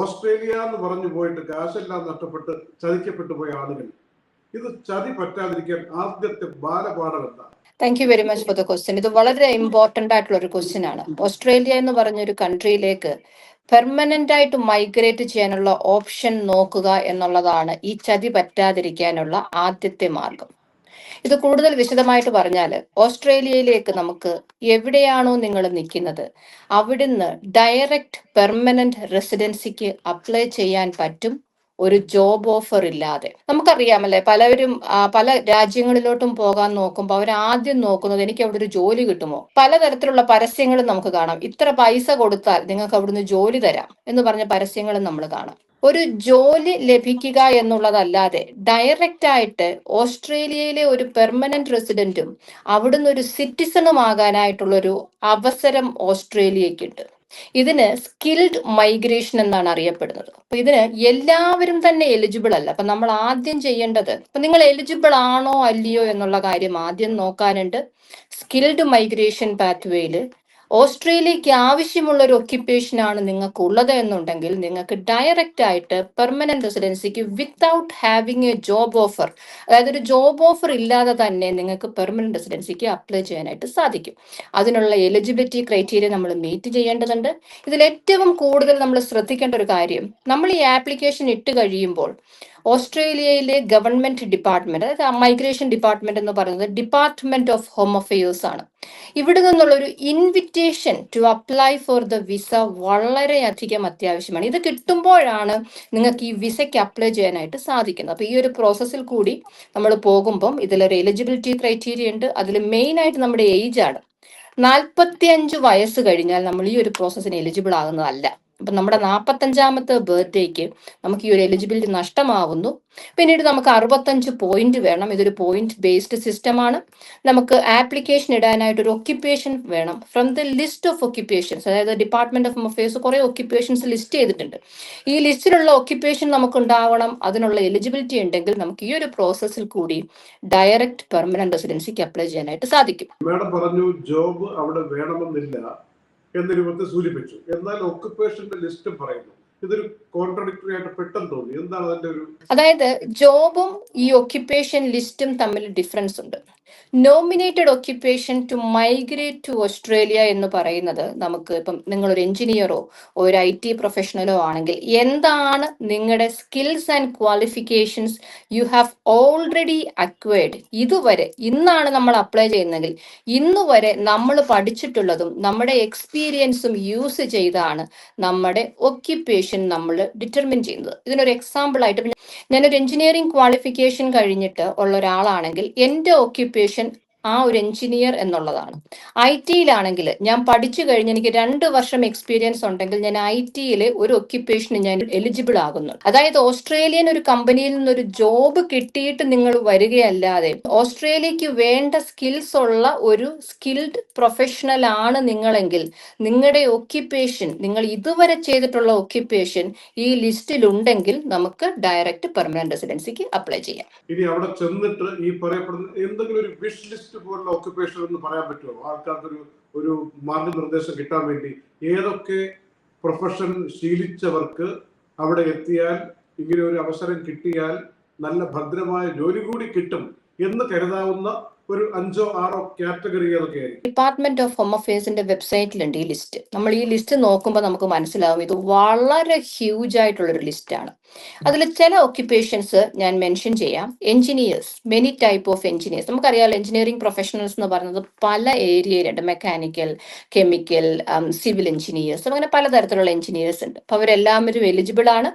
Australia എന്ന് പറഞ്ഞു പോയിട്ട് കാശെല്ലാം നഷ്ടപ്പെട്ട് ചതിക്കപ്പെട്ടു പോയ ആളുകൾ. ഇത് ചതി പറ്റാതിരിക്കാൻ ആദ്യത്തെ ബാലപാഠം എന്താ? Thank you very much for the question ഇത് വളരെ ഇമ്പോർട്ടന്റ് ആയിട്ടുള്ള ഒരു ക്വസ്റ്റ്യൻ ആണ്. ഓസ്ട്രേലിയ എന്ന് പറഞ്ഞ ഒരു കൺട്രിയിലേക്ക് പെർമനന്റ് ആയിട്ട് മൈഗ്രേറ്റ് ചെയ്യാനുള്ള ഓപ്ഷൻ നോക്കുക എന്നുള്ളതാണ് ഈ ചതി പറ്റാതിരിക്കാനുള്ള ആദ്യത്തെ മാർഗം. ഇത് കൂടുതൽ വിശദമായിട്ട് പറഞ്ഞാൽ ഓസ്ട്രേലിയയിലേക്ക് നമുക്ക് എവിടെയാണോ നിങ്ങൾ നിൽക്കുന്നത്? അവിടുന്ന് ഡയറക്റ്റ് പെർമനന്റ് റെസിഡൻസിക്ക് അപ്ലൈ ചെയ്യാൻ പറ്റും? ഒരു ജോബ് ഓഫർ ഇല്ലാതെ. നമുക്കറിയാമല്ലേ പലവരും പല രാജ്യങ്ങളിലോട്ടും പോകാൻ നോക്കുമ്പോൾ അവർ ആദ്യം നോക്കുന്നത് എനിക്ക് അവിടെ ഒരു ജോലി കിട്ടുമോ? പലതരത്തിലുള്ള പരസ്യങ്ങളും നമുക്ക് കാണാം. ഇത്ര പൈസ കൊടുത്താൽ നിങ്ങൾക്ക് അവിടുന്ന് ജോലി തരാം എന്ന് പറഞ്ഞ പരസ്യങ്ങളും നമ്മൾ കാണാം. ഒരു ജോലി ലഭിക്കുക എന്നുള്ളതല്ലാതെ ഡയറക്റ്റ് ആയിട്ട് ഓസ്ട്രേലിയയിലെ ഒരു പെർമനന്റ് റെസിഡന്റും അവിടുന്ന് ഒരു സിറ്റിസണും ആകാനായിട്ടുള്ള ഒരു അവസരം ഓസ്ട്രേലിയക്കുണ്ട് ഇതിന് സ്കിൽഡ് മൈഗ്രേഷൻ എന്നാണ് അറിയപ്പെടുന്നത്. അപ്പൊ ഇതിന് എല്ലാവരും തന്നെ എലിജിബിൾ അല്ല. അപ്പൊ നമ്മൾ ആദ്യം ചെയ്യേണ്ടത് അപ്പൊ നിങ്ങൾ എലിജിബിൾ ആണോ അല്ലയോ എന്നുള്ള കാര്യം ആദ്യം നോക്കാനുണ്ട്. സ്കിൽഡ് മൈഗ്രേഷൻ പാത്വേയിൽ ഓസ്ട്രേലിയക്ക് ആവശ്യമുള്ള ഒരു ഒക്യുപ്പേഷൻ ആണ് നിങ്ങൾക്ക് ഉള്ളത് എന്നുണ്ടെങ്കിൽ നിങ്ങൾക്ക് ഡയറക്റ്റ് ആയിട്ട് permanent റെസിഡൻസിക്ക് without having a job offer അതായത് ഒരു ജോബ് ഓഫർ ഇല്ലാതെ തന്നെ നിങ്ങൾക്ക് പെർമനന്റ് റെസിഡൻസിക്ക് അപ്ലൈ ചെയ്യാനായിട്ട് സാധിക്കും. അതിനുള്ള എലിജിബിലിറ്റി ക്രൈറ്റീരിയ നമ്മൾ മീറ്റ് ചെയ്യേണ്ടതുണ്ട്. ഇതിൽ ഏറ്റവും കൂടുതൽ നമ്മൾ ശ്രദ്ധിക്കേണ്ട ഒരു കാര്യം നമ്മൾ ഈ ആപ്ലിക്കേഷൻ ഇട്ട് കഴിയുമ്പോൾ ഓസ്ട്രേലിയയിലെ ഗവൺമെന്റ് ഡിപ്പാർട്ട്മെന്റ് അതായത് മൈഗ്രേഷൻ ഡിപ്പാർട്ട്മെന്റ് എന്ന് പറയുന്നത് ഡിപ്പാർട്ട്മെന്റ് ഓഫ് ഹോം അഫയേഴ്സ് ആണ്. ഇവിടെ നിന്നുള്ള ഒരു invitation to apply for the visa വളരെയധികം അത്യാവശ്യമാണ്. ഇത് കിട്ടുമ്പോഴാണ് നിങ്ങൾക്ക് ഈ വിസയ്ക്ക് അപ്ലൈ ചെയ്യാനായിട്ട് സാധിക്കുന്നത്. അപ്പൊ ഈ ഒരു പ്രോസസ്സിൽ കൂടി നമ്മൾ പോകുമ്പം ഇതിലൊരു എലിജിബിലിറ്റി ക്രൈറ്റീരിയ ഉണ്ട്. അതിൽ മെയിൻ ആയിട്ട് നമ്മുടെ ഏജ് ആണ്. നാൽപ്പത്തി അഞ്ച് വയസ്സ് കഴിഞ്ഞാൽ നമ്മൾ ഈ ഒരു പ്രോസസ്സിന് എലിജിബിൾ ആകുന്നതല്ല. അപ്പൊ നമ്മുടെ നാൽപ്പത്തഞ്ചാമത്തെ ബർത്ത്ഡേക്ക് നമുക്ക് ഈ ഒരു എലിജിബിലിറ്റി നഷ്ടമാവുന്നു. പിന്നീട് നമുക്ക് അറുപത്തഞ്ച് പോയിന്റ് വേണം. ഇതൊരു പോയിന്റ് ബേസ്ഡ് സിസ്റ്റമാണ് നമുക്ക് ആപ്ലിക്കേഷൻ ഇടാനായിട്ട് ഒരു ഒക്യുപ്പേഷൻ വേണം. From the list of occupations അതായത് ഡിപ്പാർട്ട്മെന്റ് ഓഫ് അഫയേഴ്സ് കുറെ ഒക്യുപ്പേഷൻസ് ലിസ്റ്റ് ചെയ്തിട്ടുണ്ട്. ഈ ലിസ്റ്റിലുള്ള ഒക്യുപ്പേഷൻ നമുക്ക് ഉണ്ടാവണം അതിനുള്ള എലിജിബിലിറ്റി ഉണ്ടെങ്കിൽ നമുക്ക് ഈ ഒരു പ്രോസസ്സിൽ കൂടി ഡയറക്റ്റ് പെർമനന്റ് റെസിഡൻസിക്ക് അപ്ലൈ ചെയ്യാനായിട്ട് സാധിക്കും. മാഡം പറഞ്ഞു ജോബ് അവിടെ വേണമെന്നില്ല. എന്ന രൂപത്തിൽ സൂചിപ്പിച്ചു. എന്നാൽ ഓക്കുപ്പേഷന്റെ ലിസ്റ്റ് പറയുന്നു. ഇതൊരു കോൺട്രഡിക്ടറി ആയിട്ട് പെട്ടെന്ന് തോന്നി. എന്താണ് അതിന്റെ ഒരു അതായത് ജോബും ഈ ഒക്യുപ്പേഷൻ ലിസ്റ്റും തമ്മിൽ ഡിഫറൻസ് ഉണ്ട്. Nominated occupation to migrate to Australia എന്ന് പറയുന്നത് നമുക്ക് ഇപ്പം നിങ്ങളൊരു എഞ്ചിനീയറോ ഒരു ഐ ടി പ്രൊഫഷണലോ ആണെങ്കിൽ എന്താണ് നിങ്ങളുടെ skills and qualifications you have already acquired ഇതുവരെ ഇന്നാണ് നമ്മൾ അപ്ലൈ ചെയ്യുന്നതെങ്കിൽ ഇന്ന് വരെ നമ്മൾ പഠിച്ചിട്ടുള്ളതും നമ്മുടെ എക്സ്പീരിയൻസും യൂസ് ചെയ്താണ് നമ്മുടെ ഒക്യുപ്പേഷൻ നമ്മൾ ഡിറ്റർമിൻ ചെയ്യുന്നത്. ഇതിനൊരു എക്സാമ്പിൾ ആയിട്ട് ഞാനൊരു എഞ്ചിനീയറിംഗ് ക്വാളിഫിക്കേഷൻ കഴിഞ്ഞിട്ട് ഉള്ള ഒരാളാണെങ്കിൽ എന്റെ ഒക്യുപ്പേഷൻ population ആ ഒരു എഞ്ചിനീയർ എന്നുള്ളതാണ്. ഐ ടിയിലാണെങ്കിൽ ഞാൻ പഠിച്ചു കഴിഞ്ഞ് എനിക്ക് രണ്ട് വർഷം എക്സ്പീരിയൻസ് ഉണ്ടെങ്കിൽ ഞാൻ ഐ ടിയിൽ ഒരു ഒക്യുപ്പേഷന് ഞാൻ എലിജിബിൾ ആകുന്നു. അതായത് ഓസ്ട്രേലിയൻ ഒരു കമ്പനിയിൽ നിന്നൊരു ജോബ് കിട്ടിയിട്ട് നിങ്ങൾ വരികയല്ലാതെ ഓസ്ട്രേലിയക്ക് വേണ്ട സ്കിൽസ് ഉള്ള ഒരു സ്കിൽഡ് പ്രൊഫഷണൽ ആണ് നിങ്ങളെങ്കിൽ നിങ്ങളുടെ ഒക്യുപ്പേഷൻ നിങ്ങൾ ഇതുവരെ ചെയ്തിട്ടുള്ള ഒക്യുപ്പേഷൻ ഈ ലിസ്റ്റിൽ ഉണ്ടെങ്കിൽ നമുക്ക് ഡയറക്റ്റ് പെർമനന്റ് റെസിഡൻസിക്ക് അപ്ലൈ ചെയ്യാം. ഇനി അവിടെ ചെന്നിട്ട് ഈ പറയപ്പെടുന്ന എന്തെങ്കിലും ഒരു വിഷ് ലിസ്റ്റ് പോലുള്ള ഒക്കുപേഷൻ എന്ന് പറയാൻ പറ്റുമോ? ആൾക്കാർക്ക് ഒരു ഒരു മാർഗനിർദ്ദേശം കിട്ടാൻ വേണ്ടി. ഏതൊക്കെ പ്രൊഫഷൻ ശീലിച്ചവർക്ക് അവിടെ എത്തിയാൽ ഇങ്ങനെ ഒരു അവസരം കിട്ടിയാൽ നല്ല ഭദ്രമായ ജോലി കൂടി കിട്ടും എന്ന് കരുതാവുന്ന ഒരു അഞ്ചോ ആറോ കാറ്റഗറി ഡിപ്പാർട്ട്മെന്റ് ഓഫ് ഹോം അഫയേഴ്സിന്റെ വെബ്സൈറ്റിലുണ്ട് ഈ ലിസ്റ്റ്. നമ്മൾ ഈ ലിസ്റ്റ് നോക്കുമ്പോൾ നമുക്ക് മനസ്സിലാവും ഇത് വളരെ ഹ്യൂജ് ആയിട്ടുള്ള ഒരു ലിസ്റ്റ് ആണ് അതിൽ ചില ഒക്യുപ്പേഷൻസ് ഞാൻ മെൻഷൻ ചെയ്യാം. Engineers many type of engineers നമുക്കറിയാമല്ലോ എഞ്ചിനീയറിംഗ് പ്രൊഫഷണൽസ് എന്ന് പറയുന്നത് പല ഏരിയയിലുണ്ട് മെക്കാനിക്കൽ കെമിക്കൽ സിവിൽ എഞ്ചിനീയേഴ്സ് അങ്ങനെ പലതരത്തിലുള്ള എഞ്ചിനീയേഴ്സ് ഉണ്ട്. അപ്പോൾ അവരെല്ലാവരും എലിജിബിൾ ആണ്.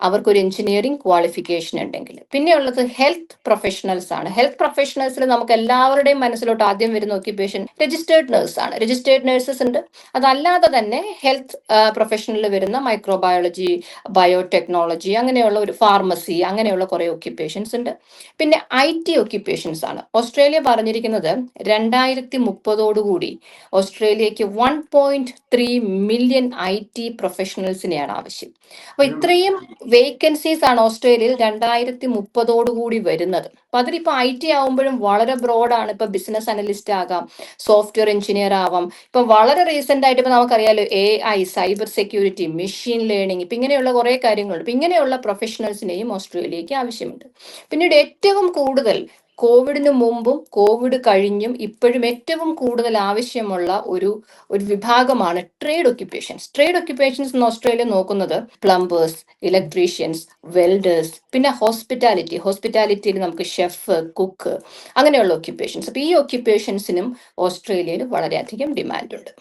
അവർക്കൊരു എഞ്ചിനീയറിംഗ് ക്വാളിഫിക്കേഷൻ ഉണ്ടെങ്കിൽ. പിന്നെ ഉള്ളത് ഹെൽത്ത് പ്രൊഫഷണൽസ് ആണ് ഹെൽത്ത് പ്രൊഫഷണൽസിൽ നമുക്ക് എല്ലാവരുടെയും മനസ്സിലോട്ട് ആദ്യം വരുന്ന ഓക്യുപ്പേഷൻ രജിസ്റ്റേർഡ് നഴ്സ് ആണ്. രജിസ്റ്റേർഡ് നഴ്സസ് ഉണ്ട്. അതല്ലാതെ തന്നെ ഹെൽത്ത് പ്രൊഫഷണലിൽ വരുന്ന മൈക്രോബയോളജി ബയോടെക്നോളജി അങ്ങനെയുള്ള ഒരു ഫാർമസി അങ്ങനെയുള്ള കുറെ ഓക്യുപ്പേഷൻസ് ഉണ്ട്. പിന്നെ ഐ ടി ഓക്യുപ്പേഷൻസ് ആണ്. ഓസ്ട്രേലിയ പറഞ്ഞിരിക്കുന്നത് രണ്ടായിരത്തി മുപ്പതോടുകൂടി ഓസ്ട്രേലിയക്ക് one point three million I T പ്രൊഫഷണൽസിനെയാണ് ആവശ്യം. അപ്പൊ ഇത്രയും വേക്കൻസീസ് ആണ് ഓസ്ട്രേലിയയിൽ രണ്ടായിരത്തി മുപ്പതോടുകൂടി വരുന്നത്. അപ്പൊ അതിലിപ്പോ ഐ ടി ആവുമ്പോഴും വളരെ ബ്രോഡാണ് ഇപ്പൊ ബിസിനസ് അനലിസ്റ്റ് ആകാം സോഫ്റ്റ്വെയർ എഞ്ചിനീയർ ആവാം. ഇപ്പൊ വളരെ റീസെന്റ് ആയിട്ട് ഇപ്പൊ നമുക്കറിയാലോ A I cyber security machine learning ഇപ്പൊ ഇങ്ങനെയുള്ള കുറെ കാര്യങ്ങളുണ്ട്. ഇപ്പൊ ഇങ്ങനെയുള്ള പ്രൊഫഷണൽസിനെയും ഓസ്ട്രേലിയക്ക് ആവശ്യമുണ്ട്. പിന്നീട് ഏറ്റവും കൂടുതൽ കോവിഡിന് മുമ്പും കോവിഡ് കഴിഞ്ഞും ഇപ്പോഴും ഏറ്റവും കൂടുതൽ ആവശ്യമുള്ള ഒരു ഒരു വിഭാഗമാണ് ട്രേഡ് ഒക്യുപ്പേഷൻസ് ട്രേഡ് ഒക്യുപ്പേഷൻസ് എന്ന് ഓസ്ട്രേലിയ നോക്കുന്നത് പ്ലംബേഴ്സ് ഇലക്ട്രീഷ്യൻസ് വെൽഡേഴ്സ് പിന്നെ ഹോസ്പിറ്റാലിറ്റി ഹോസ്പിറ്റാലിറ്റിയിൽ നമുക്ക് ഷെഫ് കുക്ക് അങ്ങനെയുള്ള ഒക്യുപ്പേഷൻസ് അപ്പൊ ഈ ഒക്യുപ്പേഷൻസിനും ഓസ്ട്രേലിയയിൽ വളരെയധികം ഡിമാൻഡ് ഉണ്ട്.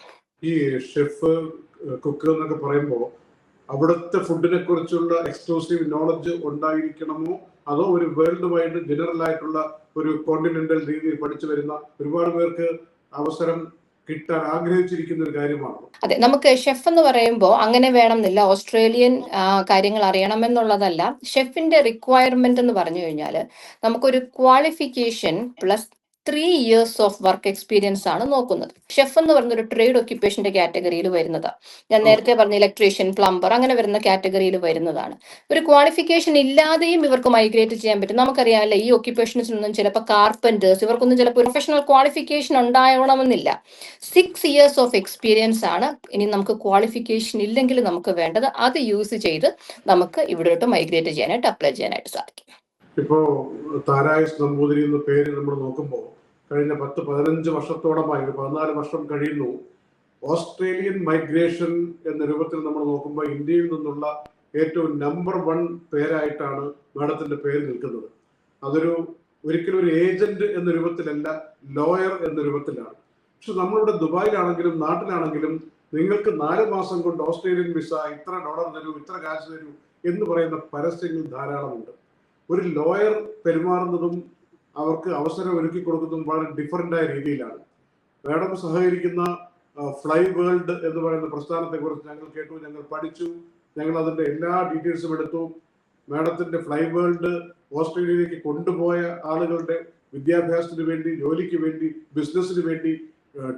ഈ ഷെഫ് കുക്ക് എന്നൊക്കെ പറയുമ്പോൾ അവിടുത്തെ ഫുഡിനെ കുറിച്ചുള്ള എക്സ്ക്ലൂസീവ് നോളജ് ഉണ്ടായിരിക്കണമോ? അതോ ഒരു വേൾഡ് വൈഡ് ജനറൽ ആയിട്ടുള്ള ഒരു കോണ്ടിനെന്റൽ രീതിയിൽ പഠിച്ചു വരുന്ന ഒരുപാട് പേർക്ക് അവസരം കിട്ടാൻ ആഗ്രഹിച്ചിരിക്കുന്ന ഒരു കാര്യമാണ്? അതെ നമുക്ക് ഷെഫ് എന്ന് പറയുമ്പോൾ അങ്ങനെ വേണമെന്നില്ല. ഓസ്ട്രേലിയൻ കാര്യങ്ങൾ അറിയണമെന്നുള്ളതല്ല. ഷെഫിന്റെ റിക്വയർമെന്റ് എന്ന് പറഞ്ഞു കഴിഞ്ഞാൽ നമുക്കൊരു qualification plus three years of work experience ആണ് നോക്കുന്നത്. ഷെഫ് എന്ന് പറയുന്ന ഒരു ട്രേഡ് ഒക്യുപ്പേഷന്റെ കാറ്റഗറിയിൽ വരുന്നത്. ഞാൻ നേരത്തെ പറഞ്ഞ ഇലക്ട്രീഷ്യൻ പ്ലംബർ അങ്ങനെ വരുന്ന കാറ്റഗറിയിൽ വരുന്നതാണ്. ഒരു ക്വാളിഫിക്കേഷൻ ഇല്ലാതെയും ഇവർക്ക് മൈഗ്രേറ്റ് ചെയ്യാൻ പറ്റും. നമുക്കറിയാമല്ലോ ഈ ഒക്യുപ്പേഷൻസിനൊന്നും ചിലപ്പോൾ കാർപ്പന്റേഴ്സ് ഇവർക്കൊന്നും ചിലപ്പോൾ പ്രൊഫഷണൽ ക്വാളിഫിക്കേഷൻ ഉണ്ടാവണമെന്നില്ല. സിക്സ് ഇയേഴ്സ് ഓഫ് എക്സ്പീരിയൻസ് ആണ് ഇനി നമുക്ക് ക്വാളിഫിക്കേഷൻ ഇല്ലെങ്കിൽ നമുക്ക് വേണ്ടത്. അത് യൂസ് ചെയ്ത് നമുക്ക് ഇവിടോട്ട് മൈഗ്രേറ്റ് ചെയ്യാനായിട്ട് അപ്ലൈ ചെയ്യാനായിട്ട് സാധിക്കും. ഇപ്പോ താരായ നമ്പൂതിരി എന്ന പേര് നമ്മൾ നോക്കുമ്പോൾ കഴിഞ്ഞ പത്ത് പതിനഞ്ച് വർഷത്തോളമായി ഒരു പതിനാല് വർഷം കഴിയുന്നു. ഓസ്ട്രേലിയൻ മൈഗ്രേഷൻ എന്ന രൂപത്തിൽ നമ്മൾ നോക്കുമ്പോൾ ഇന്ത്യയിൽ നിന്നുള്ള ഏറ്റവും നമ്പർ വൺ പേരായിട്ടാണ് മാഡത്തിന്റെ പേര് നിൽക്കുന്നത്. അതൊരു ഒരിക്കലും ഒരു ഏജന്റ് എന്ന രൂപത്തിലല്ല ലോയർ എന്ന രൂപത്തിലാണ്. പക്ഷെ നമ്മളിവിടെ ദുബായിലാണെങ്കിലും നാട്ടിലാണെങ്കിലും നിങ്ങൾക്ക് നാല് മാസം കൊണ്ട് ഓസ്ട്രേലിയൻ വിസ ഇത്ര ഡോളർ തരൂ ഇത്ര കാശ് തരൂ എന്ന് പറയുന്ന പരസ്യങ്ങൾ ധാരാളമുണ്ട്. ഒരു ലോയർ പെരുമാറുന്നതും അവർക്ക് അവസരം ഒരുക്കി കൊടുക്കുന്നതും വളരെ ഡിഫറന്റ് ആയ രീതിയിലാണ്. മാഡം സഹകരിക്കുന്ന ഫ്ലൈ വേൾഡ് എന്ന് പറയുന്ന പ്രസ്ഥാനത്തെ കുറിച്ച് ഞങ്ങൾ കേട്ടു ഞങ്ങൾ പഠിച്ചു ഞങ്ങൾ അതിന്റെ എല്ലാ ഡീറ്റെയിൽസും എടുത്തു. മാഡത്തിന്റെ ഫ്ലൈ വേൾഡ് ഓസ്ട്രേലിയയിലേക്ക് കൊണ്ടുപോയ ആളുകളുടെ വിദ്യാഭ്യാസത്തിന് വേണ്ടി ജോലിക്ക് വേണ്ടി ബിസിനസ്സിന് വേണ്ടി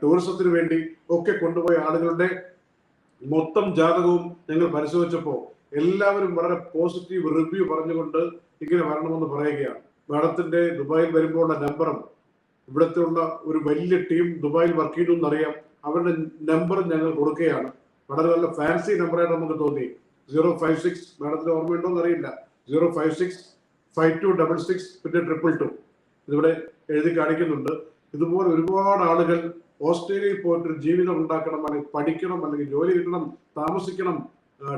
ടൂറിസത്തിന് വേണ്ടി ഒക്കെ കൊണ്ടുപോയ ആളുകളുടെ മൊത്തം ജാതകവും ഞങ്ങൾ പരിശോധിച്ചപ്പോൾ എല്ലാവരും വളരെ പോസിറ്റീവ് റിവ്യൂ പറഞ്ഞുകൊണ്ട് ഇങ്ങനെ വരണമെന്ന് പറയുകയാണ്. മാഡത്തിന്റെ ദുബായിൽ വരുമ്പോഴുള്ള നമ്പറും ഇവിടുത്തെ ഉള്ള ഒരു വലിയ ടീം ദുബായിൽ വർക്ക് ചെയ്തു എന്നറിയാം. അവരുടെ നമ്പർ ഞങ്ങൾ കൊടുക്കുകയാണ്. വളരെ നല്ല ഫാൻസി നമ്പറായിട്ട് നമുക്ക് തോന്നി. സീറോ ഫൈവ് സിക്സ് മാഡത്തിന് ഓർമ്മയുണ്ടോ എന്നറിയില്ല. Zero five six five two double six പിന്നെ ട്രിപ്പിൾ ടു ഇതിവിടെ എഴുതി കാണിക്കുന്നുണ്ട്. ഇതുപോലെ ഒരുപാട് ആളുകൾ ഓസ്ട്രേലിയയിൽ പോയിട്ട് ജീവിതം ഉണ്ടാക്കണം അല്ലെങ്കിൽ പഠിക്കണം അല്ലെങ്കിൽ ജോലി കിട്ടണം താമസിക്കണം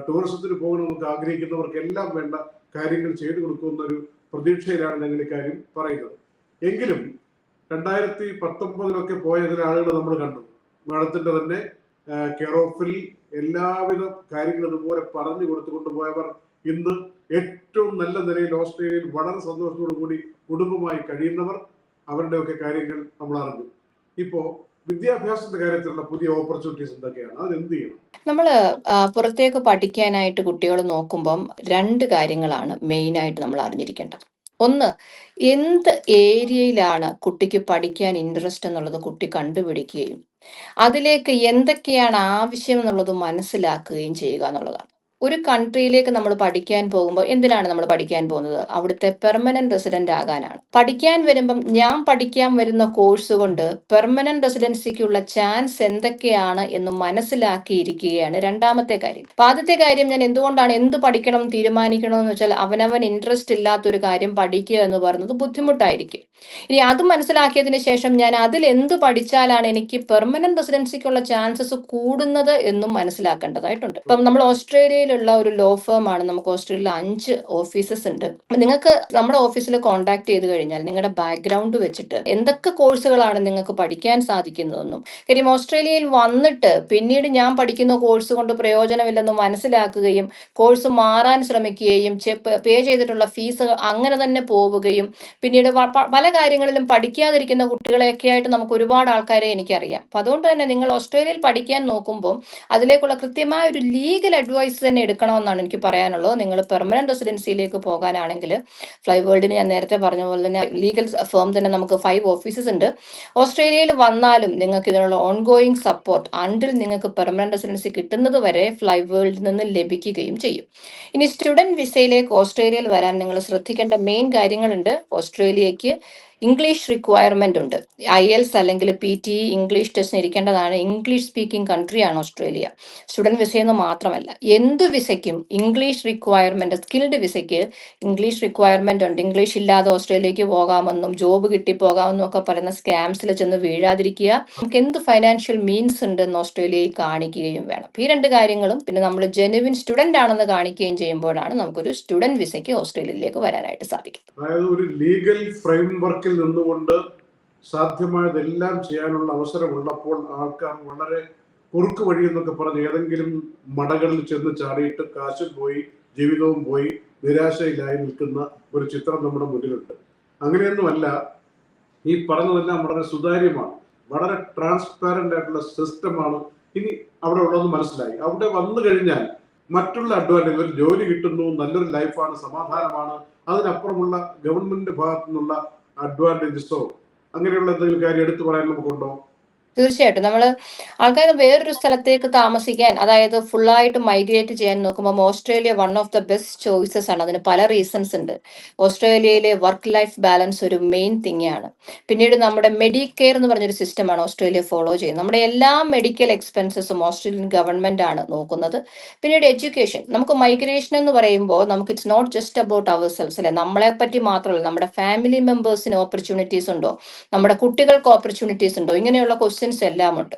ടൂറിസത്തിന് പോകണം നമുക്ക് ആഗ്രഹിക്കുന്നവർക്ക് എല്ലാം വേണ്ട കാര്യങ്ങൾ ചെയ്തു കൊടുക്കുന്ന ഒരു പ്രതീക്ഷയിലാണ് ഞങ്ങൾ ഇക്കാര്യം പറയുന്നത്. എങ്കിലും രണ്ടായിരത്തി പത്തൊമ്പതിലൊക്കെ പോയ ചില ആളുകൾ നമ്മൾ കണ്ടു. മാഡത്തിന്റെ തന്നെ കെയർ ഓഫിൽ എല്ലാവിധ കാര്യങ്ങളും ഇതുപോലെ പറഞ്ഞു കൊടുത്തുകൊണ്ട് പോയവർ ഇന്ന് ഏറ്റവും നല്ല നിലയിൽ ഓസ്ട്രേലിയയിൽ വളരെ സന്തോഷത്തോടു കൂടി കുടുംബമായി കഴിയുന്നവർ അവരുടെയൊക്കെ കാര്യങ്ങൾ നമ്മൾ അറിഞ്ഞു. ഇപ്പോ വിദ്യാഭ്യാസത്തിന്റെ കാര്യത്തിലുള്ള പുതിയ ഓപ്പർച്യൂണിറ്റീസ് എന്തൊക്കെയാണ്? അത് എന്ത് ചെയ്യണം നമ്മൾ പുറത്തേക്ക് പഠിക്കാനായിട്ട് കുട്ടികൾ നോക്കുമ്പം രണ്ട് കാര്യങ്ങളാണ് മെയിനായിട്ട് നമ്മൾ അറിഞ്ഞിരിക്കേണ്ടത്. ഒന്ന് എന്ത് ഏരിയയിലാണ് കുട്ടിക്ക് പഠിക്കാൻ ഇൻട്രസ്റ്റ് എന്നുള്ളത് കുട്ടി കണ്ടുപിടിക്കുകയും അതിലേക്ക് എന്തൊക്കെയാണ് ആവശ്യം എന്നുള്ളത് മനസ്സിലാക്കുകയും ചെയ്യുക എന്നുള്ളതാണ്. ഒരു കൺട്രിയിലേക്ക് നമ്മൾ പഠിക്കാൻ പോകുമ്പോൾ എന്തിനാണ് നമ്മൾ പഠിക്കാൻ പോകുന്നത്? അവിടുത്തെ പെർമനന്റ് റെസിഡന്റ് ആകാനാണ്. പഠിക്കാൻ വരുമ്പം ഞാൻ പഠിക്കാൻ വരുന്ന കോഴ്സ് കൊണ്ട് പെർമനന്റ് റെസിഡൻസിക്കുള്ള ചാൻസ് എന്തൊക്കെയാണ് എന്ന് മനസ്സിലാക്കിയിരിക്കുകയാണ് രണ്ടാമത്തെ കാര്യം. ആദ്യത്തെ കാര്യം ഞാൻ എന്തുകൊണ്ടാണ് എന്ത് പഠിക്കണം തീരുമാനിക്കണമെന്ന് വെച്ചാൽ അവനവൻ ഇൻട്രസ്റ്റ് ഇല്ലാത്തൊരു കാര്യം പഠിക്കുക എന്ന് പറയുന്നത് ബുദ്ധിമുട്ടായിരിക്കും. ഇനി അത് മനസ്സിലാക്കിയതിന് ശേഷം ഞാൻ അതിൽ എന്ത് പഠിച്ചാലാണ് എനിക്ക് പെർമനന്റ് റെസിഡൻസിക്കുള്ള ചാൻസസ് കൂടുന്നത് എന്നും മനസ്സിലാക്കേണ്ടതായിട്ടുണ്ട്. ഇപ്പം നമ്മൾ ഓസ്ട്രേലിയയിലുള്ള ഒരു ലോ ഫേം ആണ് നമുക്ക് ഓസ്ട്രേലിയയിൽ അഞ്ച് ഓഫീസസ് ഉണ്ട്. നിങ്ങൾക്ക് നമ്മുടെ ഓഫീസിൽ കോൺടാക്ട് ചെയ്ത് കഴിഞ്ഞാൽ നിങ്ങളുടെ ബാക്ക്ഗ്രൗണ്ട് വെച്ചിട്ട് എന്തൊക്കെ കോഴ്സുകളാണ് നിങ്ങൾക്ക് പഠിക്കാൻ സാധിക്കുന്നതെന്നും കാര്യം ഓസ്ട്രേലിയയിൽ വന്നിട്ട് പിന്നീട് ഞാൻ പഠിക്കുന്ന കോഴ്സ് കൊണ്ട് പ്രയോജനമില്ലെന്ന് മനസ്സിലാക്കുകയും കോഴ്സ് മാറാൻ ശ്രമിക്കുകയും പേ ചെയ്തിട്ടുള്ള ഫീസ് അങ്ങനെ തന്നെ പോവുകയും പിന്നീട് പല കാര്യങ്ങളിലും പഠിക്കാതിരിക്കുന്ന കുട്ടികളെയൊക്കെ ആയിട്ട് നമുക്ക് ഒരുപാട് ആൾക്കാരെ എനിക്കറിയാം. അപ്പൊ അതുകൊണ്ട് തന്നെ നിങ്ങൾ ഓസ്ട്രേലിയയിൽ പഠിക്കാൻ നോക്കുമ്പോൾ അതിലേക്കുള്ള കൃത്യമായ ഒരു ലീഗൽ അഡ്വൈസ് തന്നെ എടുക്കണമെന്നാണ് എനിക്ക് പറയാനുള്ളത്. നിങ്ങൾ പെർമനന്റ് റെസിഡൻസിയിലേക്ക് പോകാനാണെങ്കിൽ ഫ്ലൈ വേൾഡിന് ഞാൻ നേരത്തെ പറഞ്ഞ പോലെ തന്നെ ലീഗൽ ഫേം തന്നെ നമുക്ക് ഫൈവ് ഓഫീസസ് ഉണ്ട്. ഓസ്ട്രേലിയയിൽ വന്നാലും നിങ്ങൾക്ക് ഇതിനുള്ള ഓൺഗോയിങ് സപ്പോർട്ട് അണ്ടിൽ നിങ്ങൾക്ക് പെർമനന്റ് റെസിഡൻസി കിട്ടുന്നത് വരെ ഫ്ലൈ വേൾഡിൽ നിന്ന് ലഭിക്കുകയും ചെയ്യും. ഇനി സ്റ്റുഡന്റ് വിസയിലേക്ക് ഓസ്ട്രേലിയയിൽ വരാൻ നിങ്ങൾ ശ്രദ്ധിക്കേണ്ട മെയിൻ കാര്യങ്ങളുണ്ട്. ഓസ്ട്രേലിയക്ക് ഇംഗ്ലീഷ് റിക്വയർമെന്റ് ഉണ്ട്. ഐ എൽസ് അല്ലെങ്കിൽ പി ടി ഇംഗ്ലീഷ് ടെസ്റ്റിന് ഇരിക്കേണ്ടതാണ്. ഇംഗ്ലീഷ് സ്പീക്കിംഗ് കൺട്രി ആണ് ഓസ്ട്രേലിയ സ്റ്റുഡന്റ് വിസയെന്ന് മാത്രമല്ല എന്ത് വിസയ്ക്കും ഇംഗ്ലീഷ് റിക്വയർമെന്റ് സ്കിൽഡ് വിസയ്ക്ക് ഇംഗ്ലീഷ് റിക്വയർമെന്റ് ഉണ്ട്. ഇംഗ്ലീഷ് ഇല്ലാതെ ഓസ്ട്രേലിയക്ക് പോകാമെന്നും ജോബ് കിട്ടിപ്പോകാമെന്നും ഒക്കെ പറയുന്ന സ്കാംസിൽ ചെന്ന് വീഴാതിരിക്കുക. നമുക്ക് എന്ത് ഫൈനാൻഷ്യൽ മീൻസ് ഉണ്ടെന്ന് ഓസ്ട്രേലിയയിൽ കാണിക്കുകയും വേണം. ഈ രണ്ട് കാര്യങ്ങളും പിന്നെ നമ്മൾ ജെനുവിൻ സ്റ്റുഡന്റ് ആണെന്ന് കാണിക്കുകയും ചെയ്യുമ്പോഴാണ് നമുക്കൊരു സ്റ്റുഡന്റ് വിസയ്ക്ക് ഓസ്ട്രേലിയയിലേക്ക് വരാനായിട്ട് സാധിക്കും. അതായത് ഒരു ലീഗൽ ഫ്രെയിംവർക്കിൽ നിന്നുകൊണ്ട് സാധ്യമായതെല്ലാം ചെയ്യാനുള്ള അവസരമുള്ളപ്പോൾ ആൾക്കാർ വളരെ കുറുക്ക് വഴി എന്നൊക്കെ പറഞ്ഞ് ഏതെങ്കിലും മടകളിൽ ചെന്ന് ചാടിയിട്ട് കാശും പോയി ജീവിതവും പോയി നിരാശയിലായി നിൽക്കുന്ന ഒരു ചിത്രം നമ്മുടെ മുന്നിലുണ്ട്. അങ്ങനെയൊന്നുമല്ല ഈ പറഞ്ഞതെല്ലാം വളരെ സുതാര്യമാണ്. വളരെ ട്രാൻസ്പാരന്റ് ആയിട്ടുള്ള സിസ്റ്റമാണ് ഇനി അവിടെ ഉള്ളതെന്ന് മനസ്സിലായി. അവിടെ വന്നു കഴിഞ്ഞാൽ മറ്റുള്ള അഡ്വാന്റേജ് ഒരു ജോലി കിട്ടുന്നു നല്ലൊരു ലൈഫാണ് സമാധാനമാണ്. അതിനപ്പുറമുള്ള ഗവൺമെന്റിന്റെ ഭാഗത്തു നിന്നുള്ള അഡ്വാന്റേജസോ അങ്ങനെയുള്ള എന്തെങ്കിലും കാര്യം എടുത്തു പറയാൻ നമുക്കുണ്ടോ? തീർച്ചയായിട്ടും. നമ്മൾ ആൾക്കാർ വേറൊരു സ്ഥലത്തേക്ക് താമസിക്കാൻ അതായത് ഫുള്ളായിട്ട് മൈഗ്രേറ്റ് ചെയ്യാൻ നോക്കുമ്പോൾ Australia one of the best choices ആണ്. അതിന് പല റീസൺസ് ഉണ്ട്. ഓസ്ട്രേലിയയിലെ വർക്ക് ലൈഫ് ബാലൻസ് ഒരു മെയിൻ തിങ് ആണ്. പിന്നീട് നമ്മുടെ മെഡിക്കെയർ എന്ന് പറഞ്ഞൊരു സിസ്റ്റമാണ് ഓസ്ട്രേലിയ ഫോളോ ചെയ്യുന്നത്. നമ്മുടെ എല്ലാ മെഡിക്കൽ എക്സ്പെൻസസും ഓസ്ട്രേലിയൻ ഗവൺമെന്റ് ആണ് നോക്കുന്നത്. പിന്നീട് എഡ്യൂക്കേഷൻ നമുക്ക് മൈഗ്രേഷൻ എന്ന് പറയുമ്പോൾ നമുക്ക് it's not just about ourselves അല്ലെ? നമ്മളെ പറ്റി മാത്രമല്ല നമ്മുടെ ഫാമിലി മെമ്പേഴ്സിന് ഓപ്പർച്യൂണിറ്റീസ് ഉണ്ടോ? നമ്മുടെ കുട്ടികൾക്ക് ഓപ്പർച്യൂണിറ്റീസ് ഉണ്ടോ? ഇങ്ങനെയുള്ള ക്വസ്റ്റ്യൻസ് എല്ലാം ഉണ്ട്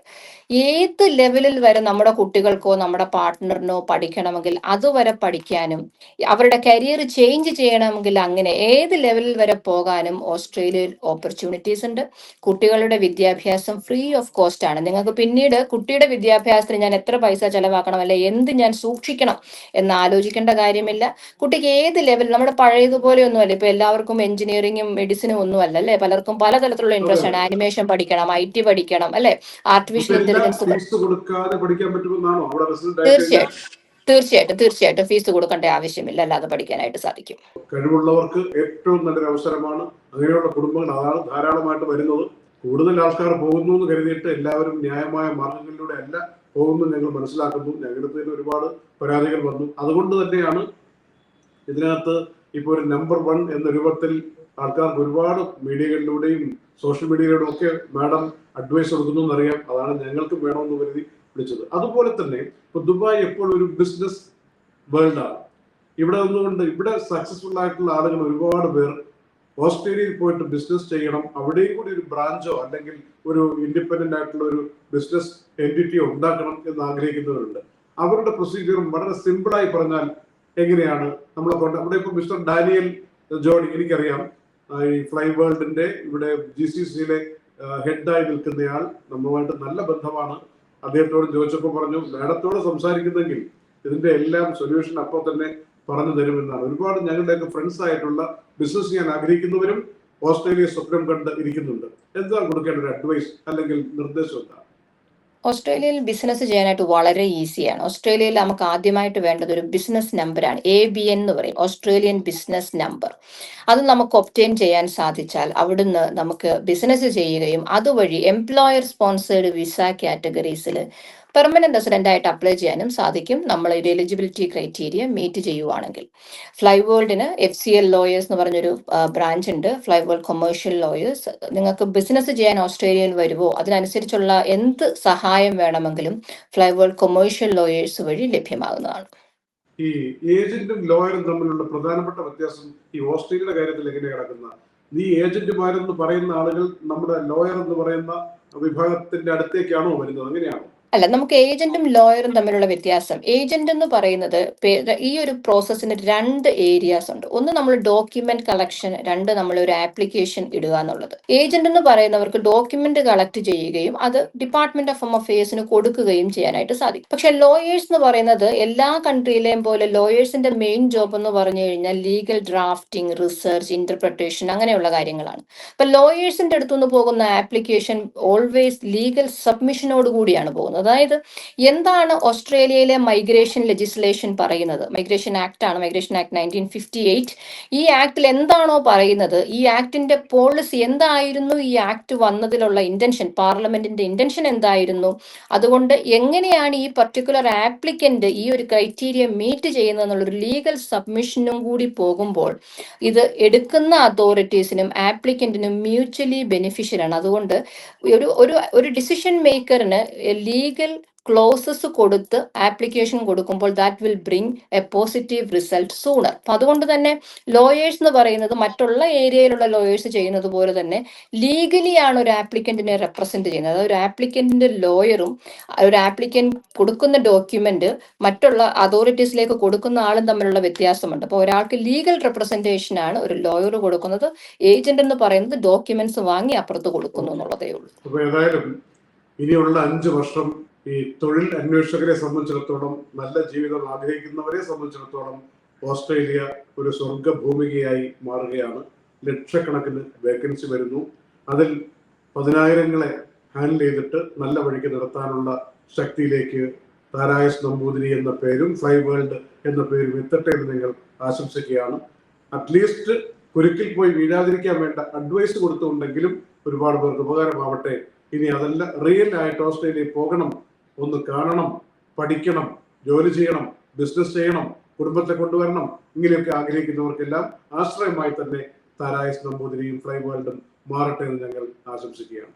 ഏത് ലെവലിൽ വരെ നമ്മുടെ കുട്ടികൾക്കോ നമ്മുടെ പാർട്ട്ണറിനോ പഠിക്കണമെങ്കിൽ അതുവരെ പഠിക്കാനും അവരുടെ കരിയർ ചേഞ്ച് ചെയ്യണമെങ്കിൽ അങ്ങനെ ഏത് ലെവലിൽ വരെ പോകാനും ഓസ്ട്രേലിയയിൽ ഓപ്പർച്യൂണിറ്റീസ് ഉണ്ട്. കുട്ടികളുടെ വിദ്യാഭ്യാസം ഫ്രീ ഓഫ് കോസ്റ്റ് ആണ്. നിങ്ങൾക്ക് പിന്നീട് കുട്ടിയുടെ വിദ്യാഭ്യാസത്തിന് ഞാൻ എത്ര പൈസ ചെലവാക്കണം അല്ലെ എന്ത് ഞാൻ സൂക്ഷിക്കണം എന്ന് ആലോചിക്കേണ്ട കാര്യമില്ല. കുട്ടിക്ക് ഏത് ലെവൽ നമ്മുടെ പഴയതുപോലെ ഒന്നുമല്ല ഇപ്പൊ എല്ലാവർക്കും എഞ്ചിനീയറിംഗും മെഡിസിനും ഒന്നുമല്ല അല്ലെ? പലർക്കും പലതരത്തിലുള്ള ഇൻട്രസ്റ്റ് ആണ്. ആനിമേഷൻ പഠിക്കണം ഐ ടി പഠിക്കണം അല്ലെ? ആർട്ടിഫിഷ്യൽ ഇന്റലിജൻസ് കൊടുക്കാതെ പഠിക്കാൻ പറ്റുമെന്നാണോ തീർച്ചയായിട്ടും തീർച്ചയായിട്ടും തീർച്ചയായിട്ടും ഫീസ് കൊടുക്കേണ്ട ആവശ്യമില്ല അല്ലാതെ പഠിക്കാനായിട്ട് സാധിക്കും. കഴിവുള്ളവർക്ക് ഏറ്റവും നല്ലൊരു അവസരമാണ് അങ്ങനെയുള്ള കുടുംബങ്ങൾ അതാണ് ധാരാളമായിട്ട് വരുന്നത്. കൂടുതൽ ആൾക്കാർ പോകുന്നു എന്ന് കരുതിയിട്ട് എല്ലാവരും ന്യായമായ മാർഗങ്ങളിലൂടെ അല്ല പോകുന്നു ഞങ്ങൾ മനസ്സിലാക്കുന്നു. ഞങ്ങളുടെ തന്നെ ഒരുപാട് പരാതികൾ വന്നു. അതുകൊണ്ട് തന്നെയാണ് ഇതിനകത്ത് ഇപ്പോൾ ഒരു നമ്പർ വൺ എന്ന രൂപത്തിൽ ആൾക്കാർക്ക് ഒരുപാട് മീഡിയകളിലൂടെയും സോഷ്യൽ മീഡിയയിലൂടെ ഒക്കെ മാഡം അഡ്വൈസ് കൊടുക്കുന്നു എന്നറിയാം. അതാണ് ഞങ്ങൾക്ക് വേണമെന്ന് കരുതി വിളിച്ചത്. അതുപോലെ തന്നെ ഇപ്പൊ ദുബായ് എപ്പോഴും ഒരു ബിസിനസ് വേൾഡാണ് ഇവിടെ നിന്നുകൊണ്ട് ഇവിടെ സക്സസ്ഫുൾ ആയിട്ടുള്ള ആളുകൾ ഒരുപാട് പേർ ഓസ്ട്രേലിയയിൽ പോയിട്ട് ബിസിനസ് ചെയ്യണം. അവിടെയും കൂടി ഒരു ബ്രാഞ്ചോ അല്ലെങ്കിൽ ഒരു ഇൻഡിപെൻഡന്റ് ആയിട്ടുള്ള ഒരു ബിസിനസ് എന്റിറ്റിയോ ഉണ്ടാക്കണം എന്ന് ആഗ്രഹിക്കുന്നവരുണ്ട്. അവരുടെ പ്രൊസീജിയറും വളരെ സിമ്പിളായി പറഞ്ഞാൽ എങ്ങനെയാണ്? നമ്മളെ കൊണ്ട് നമ്മുടെ ഇപ്പൊ മിസ്റ്റർ ഡാനിയൽ ജോണി എനിക്കറിയാം. ഈ ഫ്ലൈ വേൾഡിന്റെ ഇവിടെ ജി സി സിയിലെ ഹെഡായി നിൽക്കുന്നയാൾ നമ്മളുമായിട്ട് നല്ല ബന്ധമാണ്. അദ്ദേഹത്തോട് ചോദിച്ചപ്പോൾ പറഞ്ഞു മേഡത്തോട് സംസാരിക്കുന്നെങ്കിൽ ഇതിന്റെ എല്ലാം സൊല്യൂഷൻ അപ്പോൾ തന്നെ പറഞ്ഞു തരുമെന്നാണ്. ഒരുപാട് ഞങ്ങളുടെയൊക്കെ ഫ്രണ്ട്സ് ആയിട്ടുള്ള ബിസിനസ് ചെയ്യാൻ ആഗ്രഹിക്കുന്നവരും ഓസ്ട്രേലിയ സ്വപ്നം കണ്ട് ഇരിക്കുന്നുണ്ട്. എന്താണ് കൊടുക്കേണ്ട ഒരു അഡ്വൈസ് അല്ലെങ്കിൽ നിർദ്ദേശം എന്താ ഓസ്ട്രേലിയയിൽ ബിസിനസ് ചെയ്യാനായിട്ട് വളരെ ഈസിയാണ് ഓസ്ട്രേലിയയിൽ നമുക്ക് ആദ്യമായിട്ട് വേണ്ടത് ഒരു ബിസിനസ് നമ്പറാണ് എ ബി എൻ എന്ന് പറയും. ഓസ്ട്രേലിയൻ ബിസിനസ് നമ്പർ അത് നമുക്ക് ഒപ്റ്റെയിൻ ചെയ്യാൻ സാധിച്ചാൽ അവിടുന്ന് നമുക്ക് ബിസിനസ് ചെയ്യുകയും അതുവഴി എംപ്ലോയർ സ്പോൺസേഡ് വിസ കാറ്റഗറീസിൽ പെർമനന്റ് റെസിഡന്റ് അപ്ലൈ ചെയ്യാനും സാധിക്കും. നമ്മൾ ഒരു എലിജിബിലിറ്റി ക്രൈറ്റീരിയ മീറ്റ് ചെയ്യുവാണെങ്കിൽ. ഫ്ലൈ വേൾഡിന് എഫ് സി എൽ ലോയേഴ്സ് എന്ന് പറഞ്ഞൊരു ബ്രാഞ്ച് ഉണ്ട്. ഫ്ലൈ വേൾഡ് കൊമേഴ്ഷ്യൽ ലോയേഴ്സ് നിങ്ങൾക്ക് ബിസിനസ് ചെയ്യാൻ ഓസ്ട്രേലിയയിൽ വരുമോ അതിനനുസരിച്ചുള്ള എന്ത് സഹായം വേണമെങ്കിലും ഫ്ലൈ വേൾഡ് കൊമേഴ്ഷ്യൽ ലോയേഴ്സ് വഴി ലഭ്യമാകുന്നതാണ്. ഈ ഏജന്റും ലോയറും തമ്മിലുള്ള പ്രധാനപ്പെട്ട വ്യത്യാസം ഈ ഓസ്ട്രേലിയയുടെ കാര്യത്തിൽ എങ്ങനെ കിടക്കുന്ന ഈ ഏജന്റുമാരെന്ന് പറയുന്ന ആളുകൾ നമ്മുടെ ലോയർ എന്ന് പറയുന്ന വിഭാഗത്തിന്റെ അടുത്തേക്കാണോ വരുന്നത്? അങ്ങനെയാണോ? അല്ല നമുക്ക് ഏജന്റും ലോയറും തമ്മിലുള്ള വ്യത്യാസം. ഏജന്റ് എന്ന് പറയുന്നത് ഈ ഒരു പ്രോസസ്സിന് രണ്ട് ഏരിയാസ് ഉണ്ട്. ഒന്ന് നമ്മൾ ഡോക്യുമെന്റ് കളക്ഷൻ രണ്ട് നമ്മൾ ഒരു ആപ്ലിക്കേഷൻ ഇടുക എന്നുള്ളത്. ഏജന്റ് എന്ന് പറയുന്നവർക്ക് ഡോക്യുമെന്റ് കളക്ട് ചെയ്യുകയും അത് ഡിപ്പാർട്ട്മെന്റ് ഓഫ് ഹോം അഫയേഴ്സിന് കൊടുക്കുകയും ചെയ്യാനായിട്ട് സാധിക്കും. പക്ഷെ ലോയേഴ്സ് എന്ന് പറയുന്നത് എല്ലാ കൺട്രിയിലെയും പോലെ ലോയേഴ്സിന്റെ മെയിൻ ജോബ് എന്ന് പറഞ്ഞു കഴിഞ്ഞാൽ ലീഗൽ ഡ്രാഫ്റ്റിംഗ് റിസർച്ച് ഇന്റർപ്രിട്ടേഷൻ അങ്ങനെയുള്ള കാര്യങ്ങളാണ്. അപ്പൊ ലോയേഴ്സിന്റെ അടുത്തുനിന്ന് പോകുന്ന ആപ്ലിക്കേഷൻ ഓൾവേസ് ലീഗൽ സബ്മിഷനോട് കൂടിയാണ് പോകുന്നത്. അതായത് എന്താണ് ഓസ്ട്രേലിയയിലെ മൈഗ്രേഷൻ ലെജിസ്ലേഷൻ പറയുന്നത്? മൈഗ്രേഷൻ ആക്ട് ആണ് migration act nineteen fifty eight. ഈ ആക്ടിൽ എന്താണോ പറയുന്നത്? ഈ ആക്ടിന്റെ പോളിസി എന്തായിരുന്നു? ഈ ആക്ട് വന്നതിലുള്ള ഇന്റൻഷൻ പാർലമെന്റിന്റെ ഇന്റൻഷൻ എന്തായിരുന്നു? അതുകൊണ്ട് എങ്ങനെയാണ് ഈ പർട്ടിക്കുലർ ആപ്ലിക്കന്റ് ഈ ഒരു ക്രൈറ്റീരിയ മീറ്റ് ചെയ്യുന്നത് എന്നുള്ളൊരു ലീഗൽ സബ്മിഷനും കൂടി പോകുമ്പോൾ ഇത് എടുക്കുന്ന അതോറിറ്റീസിനും ആപ്ലിക്കന്റിനും മ്യൂച്വലി ബെനിഫിഷ്യൽ ആണ്. അതുകൊണ്ട് ഒരു ഒരു ഡിസിഷൻ മേക്കറിന് ലീഗൽ ക്ലോസസ് കൊടുത്ത് ആപ്ലിക്കേഷൻ കൊടുക്കുമ്പോൾ that will bring a positive result sooner അപ്പൊ അതുകൊണ്ട് തന്നെ ലോയേഴ്സ് എന്ന് പറയുന്നത് മറ്റുള്ള ഏരിയയിലുള്ള ലോയേഴ്സ് ചെയ്യുന്നത് പോലെ തന്നെ ലീഗലി ആണ് ഒരു ആപ്ലിക്കന്റിനെ റെപ്രസെന്റ് ചെയ്യുന്നത്. അതായത് ഒരു ആപ്ലിക്കന്റിന്റെ ലോയറും ഒരു ആപ്ലിക്കന്റ് കൊടുക്കുന്ന ഡോക്യുമെന്റ് മറ്റുള്ള അതോറിറ്റീസിലേക്ക് കൊടുക്കുന്ന ആളും തമ്മിലുള്ള വ്യത്യാസമുണ്ട്. അപ്പോൾ ഒരാൾക്ക് ലീഗൽ റെപ്രസെന്റേഷൻ ആണ് ഒരു ലോയർ കൊടുക്കുന്നത്. ഏജന്റ് എന്ന് പറയുന്നത് ഡോക്യുമെന്റ്സ് വാങ്ങി അപ്പുറത്ത് കൊടുക്കുന്നു എന്നുള്ളതേ ഉള്ളൂ. ഇനിയുള്ള അഞ്ച് വർഷം ഈ തൊഴിൽ അന്വേഷകരെ സംബന്ധിച്ചിടത്തോളം നല്ല ജീവിതം ആഗ്രഹിക്കുന്നവരെ സംബന്ധിച്ചിടത്തോളം ഓസ്ട്രേലിയ ഒരു സ്വർഗഭൂമികയായി മാറുകയാണ്. ലക്ഷക്കണക്കിന് വേക്കൻസി വരുന്നു. അതിൽ പതിനായിരങ്ങളെ ഹാൻഡിൽ ചെയ്തിട്ട് നല്ല വഴിക്ക് നടത്താനുള്ള ശക്തിയിലേക്ക് താരായസ് നമ്പൂതിരി എന്ന പേരും ഫ്ലൈ വേൾഡ് എന്ന പേരും എത്തട്ടെ എന്ന് നിങ്ങൾ ആശംസിക്കുകയാണ്. അറ്റ്ലീസ്റ്റ് കുരുക്കിൽ പോയി വീഴാതിരിക്കാൻ വേണ്ട അഡ്വൈസ് കൊടുത്തുണ്ടെങ്കിലും ഒരുപാട് പേർക്ക് ഉപകാരമാവട്ടെ. ഇനി അതല്ല റിയൽ ആയിട്ട് ഓസ്ട്രേലിയയിൽ പോകണം ഒന്ന് കാണണം പഠിക്കണം ജോലി ചെയ്യണം ബിസിനസ് ചെയ്യണം കുടുംബത്തെ കൊണ്ടുവരണം ഇങ്ങനെയൊക്കെ ആഗ്രഹിക്കുന്നവർക്കെല്ലാം ആശ്രയമായി തന്നെ താരായസ് നമ്പൂതിരിയും ഫ്ലൈ വേൾഡും മാറട്ടെ എന്ന് ഞങ്ങൾ ആശംസിക്കുകയാണ്.